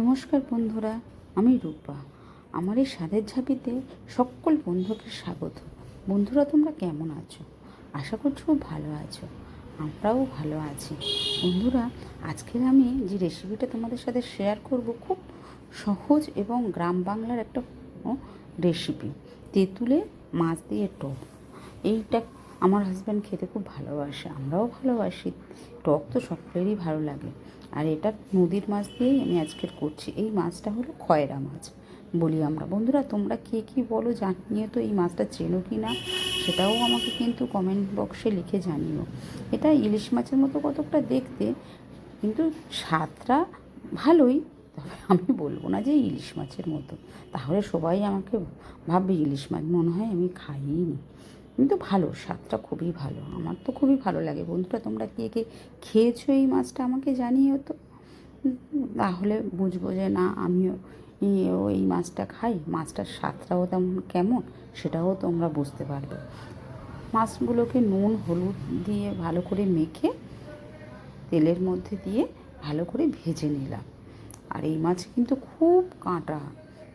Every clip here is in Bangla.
নমস্কার বন্ধুরা, আমি রূপা। আমার এই স্বাদের ঝাঁপিতে সকল বন্ধুকে স্বাগত। বন্ধুরা, তোমরা কেমন আছো? আশা করছি ভালো আছো। আমরাও ভালো আছি। বন্ধুরা, আজকের আমি যে রেসিপিটা তোমাদের সাথে শেয়ার করব খুব সহজ এবং গ্রাম বাংলার একটা রেসিপি তেঁতুলে, মাছ দিয়ে টক এইটা আমার হাজব্যান্ড খেতে খুব ভালোবাসে, আমরাও ভালোবাসি। টক তো সকলেরই ভালো লাগে। আর এটা নদীর মাছ দিয়েই আমি আজকের করছি। এই মাছটা হলো খয়রা মাছ। বলি আমরা, বন্ধুরা, তোমরা কে কী বলো জানিয়ে তো এই মাছটা চেনো কি না? সেটাও আমাকে কিন্তু কমেন্ট বক্সে লিখে জানিও। এটা ইলিশ মাছের মতো কতকটা দেখতে, কিন্তু স্বাদটা ভালোই। তবে আমি বলব না যে ইলিশ মাছের মতো। তাহলে সবাই আমাকে ভাববে ইলিশ মাছ, মনে হয় আমি খাইনি কিন্তু ভালো, স্বাদটা খুবই ভালো। আমার তো খুবই ভালো লাগে। বন্ধুরা, তোমরা কে কে খেয়েছো এই মাছটা আমাকে জানিও তো। তাহলে বুঝব যে না, আমিও এই মাছটা খাই। মাছটার স্বাদটাও তেমন কেমন, সেটাও তোমরা বুঝতে পারবে। মাছগুলোকে নুন, হলুদ দিয়ে ভালো করে মেখে তেলের মধ্যে দিয়ে ভালো করে ভেজে নিলাম। আর এই মাছ কিন্তু খুব কাঁটা।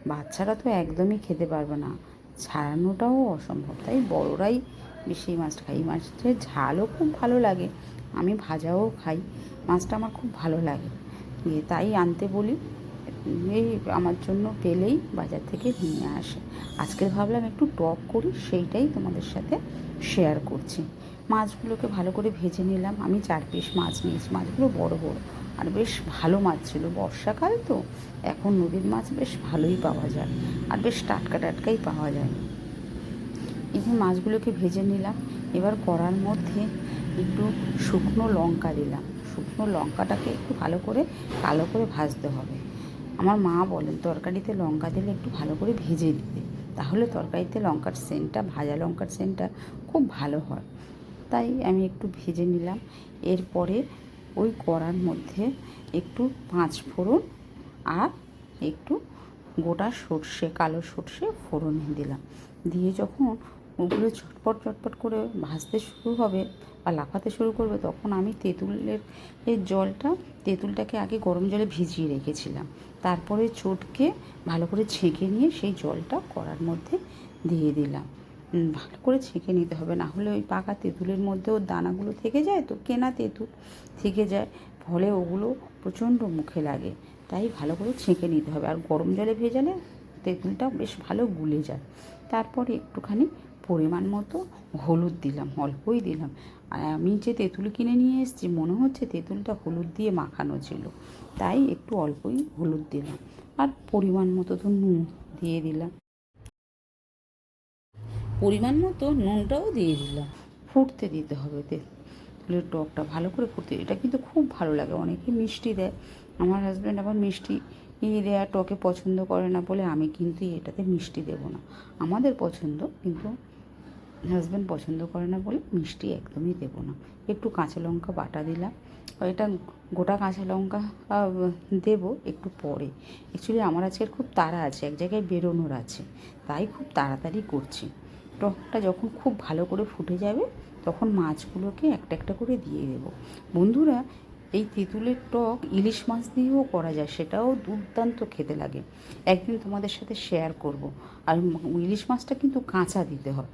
বাচ্চারা তো একদমই খেতে পারবে না। ছাড়ানোটাও অসম্ভব। তাই বড়রাই বেশি এই মাছটা খাই এই মাছের ঝালও খুব ভালো লাগে। আমি ভাজাও খাই। মাছটা আমার খুব ভালো লাগে। তাই আনতে বলি। এই আমার জন্য পেলেই বাজার থেকে নিয়ে আসে। আজকে ভাবলাম একটু টক করি, সেইটাই তোমাদের সাথে শেয়ার করছি। মাছগুলোকে ভালো করে ভেজে নিলাম। আমি চার পিস মাছ নিয়েছি। মাছগুলো বড় বড়। আর বেশ ভালো মাছ ছিল। বর্ষাকাল তো, এখন নদীর মাছ বেশ ভালোই পাওয়া যায়। আর বেশ টাটকা টাটকাই পাওয়া যায়। এই মাছগুলোকে ভেজে নিলাম, এবার কড়ার মধ্যে একটু শুকনো লঙ্কা দিলাম। শুকনো লঙ্কাটাকে একটু ভালো করে, কালো করে ভাজতে হবে। আমার মা বলেন, তরকারিতে লঙ্কা দিলে একটু ভালো করে ভেজে দিতে। তাহলে তরকারিতে লঙ্কার সেন্টটা, ভাজা লঙ্কার সেন্টটা খুব ভালো হয়। তাই আমি একটু ভেজে নিলাম। এরপরে ওই কড়ার মধ্যে একটু পাঁচ ফোড়ন আর একটু গোটা সর্ষে, কালো সর্ষে ফোড়ন দিলাম। দিয়ে যখন ওগুলো চটপট চটপট করে ভাজতে শুরু হবে বা লাফাতে শুরু করবে, তখন আমি তেঁতুলের এর জলটা, তেঁতুলটাকে আগে গরম জলে ভিজিয়ে রেখেছিলাম। তারপরে চটকে ভালো করে ছেঁকে নিয়ে সেই জলটা কড়ার মধ্যে দিয়ে দিলাম। ভালো করে ছেঁকে নিতে হবে। না হলে ওই পাকা তেঁতুলের মধ্যেও দানাগুলো থেকে যায় তো, কেনা তেঁতুল থেকে যায়। ফলে ওগুলো প্রচণ্ড মুখে লাগে। তাই ভালো করে ছেঁকে নিতে হবে। আর গরম জলে ভেজালে তেঁতুলটা বেশ ভালো গুলে যায়। তারপরে একটুখানি পরিমাণ মতো হলুদ দিলাম, অল্পই দিলাম। আর আমি যে তেঁতুল কিনে নিয়ে এসেছি, মনে হচ্ছে তেঁতুলটা হলুদ দিয়ে মাখানো ছিল। তাই একটু অল্পই হলুদ দিলাম। আর পরিমাণ মতো তো নুন দিয়ে দিলাম। পরিমাণ মতো নুনটাও দিয়ে দিলাম। ফুটতে দিতে হবে তেঁতুলের টকটা ভালো করে ফুটতে এটা কিন্তু খুব ভালো লাগে। অনেকে মিষ্টি দেয়। আমার হাজব্যান্ড আবার মিষ্টি দেওয়া টকে পছন্দ করে না বলে আমি কিন্তু এটাতে মিষ্টি দেবো না। আমাদের পছন্দ, কিন্তু হাজব্যান্ড পছন্দ করে না বলে মিষ্টি একদমই দেবো না। একটু কাঁচা লঙ্কা বাটা দিলাম। এটা গোটা কাঁচা লঙ্কা দেবো একটু পরে। অ্যাকচুয়ালি আমার আজকের খুব তাড়া আছে। এক জায়গায় বেরোনোর আছে। তাই খুব তাড়াতাড়ি করছি। টকটা যখন খুব ভালো করে ফুটে যাবে, তখন মাছগুলোকে একটা একটা করে দিয়ে দেবো। বন্ধুরা, এই তেঁতুলের টক ইলিশ মাছ দিয়েও করা যায়, সেটাও দুর্দান্ত খেতে লাগে। একদিন তোমাদের সাথে শেয়ার করব। আর ইলিশ মাছটা কিন্তু কাঁচা দিতে হয়,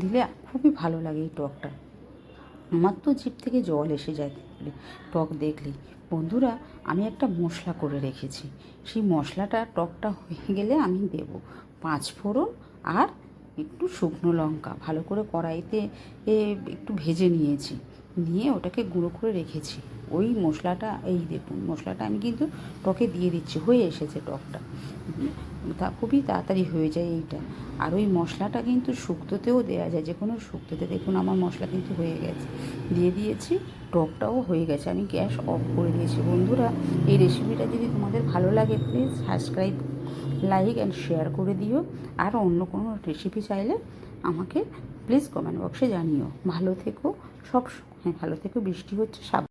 দিলে খুবই ভালো লাগে এই টকটা। আমার তো জিপ থেকে জল এসে যায় টক দেখলেই বন্ধুরা, আমি একটা মশলা করে রেখেছি। সেই মশলাটা, টকটা হয়ে গেলে আমি দেব পাঁচ ফোড়ন আর একটু শুকনো লঙ্কা ভালো করে কড়াইতে একটু ভেজে নিয়েছি। নিয়ে ওটাকে গুঁড়ো করে রেখেছি। ওই মশলাটা, এই দেখুন মশলাটা আমি কিন্তু টকে দিয়ে দিচ্ছি, হয়ে এসেছে টকটা। তা খুবই তাড়াতাড়ি হয়ে যায় এইটা। আর ওই মশলাটা কিন্তু শুক্তোতেও দেওয়া যায় যে কোনো শুক্তোতে দেখুন আমার মশলা কিন্তু হয়ে গেছে। দিয়ে দিয়েছি, টকটাও হয়ে গেছে। আমি গ্যাস অফ করে দিয়েছি। বন্ধুরা, এই রেসিপিটা যদি তোমাদের ভালো লাগে please subscribe like and share করে দিও। আর অন্য কোনো রেসিপি চাইলে আমাকে প্লিজ কমেন্ট বক্সে জানিও। ভালো থেকো, সব হ্যাঁ ভালো থেকো, বৃষ্টি হচ্ছে, সাব